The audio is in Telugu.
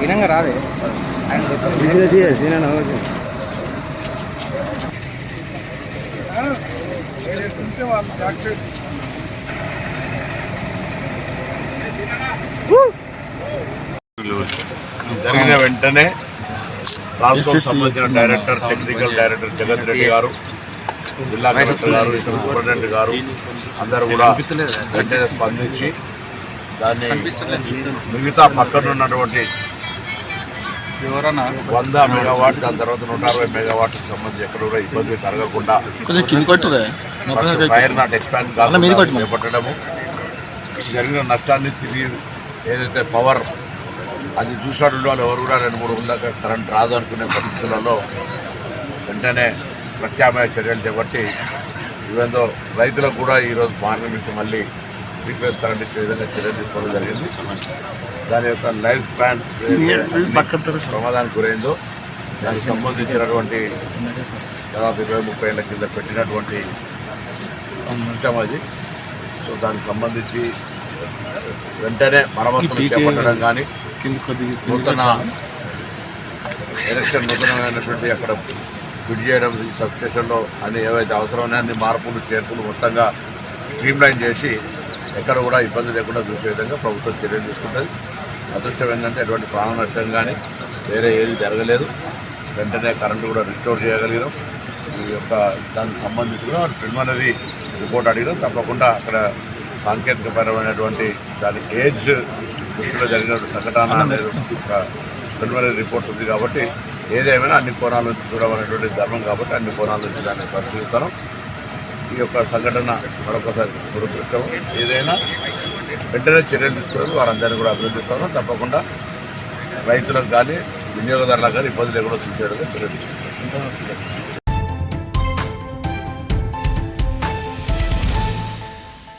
వినంగా రాదే జరిగిన వెంటనే రాష్ట్రం సంబంధించిన director technical director Jagan Reddy గారు జిల్లా కలెక్టర్ గారు ఇతర సూపరింటెండెంట్ గారు అందరూ కూడా వెంటనే స్పందించి దాన్ని మిగతా పక్కన ఉన్నటువంటి వంద మెగావాట్ దాని తర్వాత నూట అరవై మెగావాట్ సంబంధించి ఎక్కడ కూడా ఇబ్బంది కలగకుండా ఫైర్ నాట్ ఎక్స్పాండ్. చేపట్టడము. జరిగిన నష్టాన్ని తిరిగి ఏదైతే పవర్ అది చూసినటువంటి వాళ్ళు ఎవరు కూడా రెండు మూడు వందల కరెంట్ రాదు అనుకునే పరిస్థితులలో వెంటనే ప్రత్యామ్నాయ చర్యలు చేపట్టి ఇవేందో రైతులకు కూడా ఈరోజు మార్గం నుంచి మళ్ళీ విధంగా తీసుకోవడం జరిగింది. దాని యొక్క లైఫ్ స్పాన్ ప్రమాదానికి గురైందో దానికి సంబంధించినటువంటి దాదాపు ఇరవై ముప్పై ఏళ్ళ కింద పెట్టినటువంటి సిస్టమ్ అది సో దానికి సంబంధించి వెంటనే మరమ్మతులు చేపట్టడం కానీ నూతన ఎలక్షన్ నూతనమైనటువంటి అక్కడ ఫిట్ చేయడం సబ్స్టేషన్లో అన్ని ఏవైతే అవసరమైన అన్ని మార్పులు చేర్పులు మొత్తంగా స్ట్రీమ్లైన్ చేసి ఎక్కడ కూడా ఇబ్బంది లేకుండా చూసే విధంగా ప్రభుత్వం చర్యలు తీసుకుంటుంది. అదృష్టం ఏంటంటే ఎటువంటి ప్రాణ నష్టం కానీ వేరే ఏది జరగలేదు. వెంటనే కరెంటు కూడా రిస్టోర్ చేయగలిగినాం. ఈ యొక్క దానికి సంబంధించి కూడా ప్రిలిమినరీ రిపోర్ట్ అడిగినాం. తప్పకుండా అక్కడ సాంకేతికపరమైనటువంటి దాని ఏజ్ దృష్టిలో జరిగిన సంఘటన అనేది ప్రిలిమినరీ రిపోర్ట్ ఉంది కాబట్టి ఏదేమైనా అన్ని కోణాల నుంచి చూడమనేటువంటి ధర్మం కాబట్టి అన్ని కోణాల నుంచి దాన్ని పరిశీలిస్తాను. ఈ యొక్క సంఘటన మరొకసారి దురదృష్టం ఏదైనా వెంటనే చర్యలు తీసుకోవడం వారందరినీ కూడా అభినందిస్తాను. తప్పకుండా రైతులకు కానీ వినియోగదారులకు కానీ ఇబ్బంది లేకుండా చూసేయడం చర్యలు తీసుకుంటాం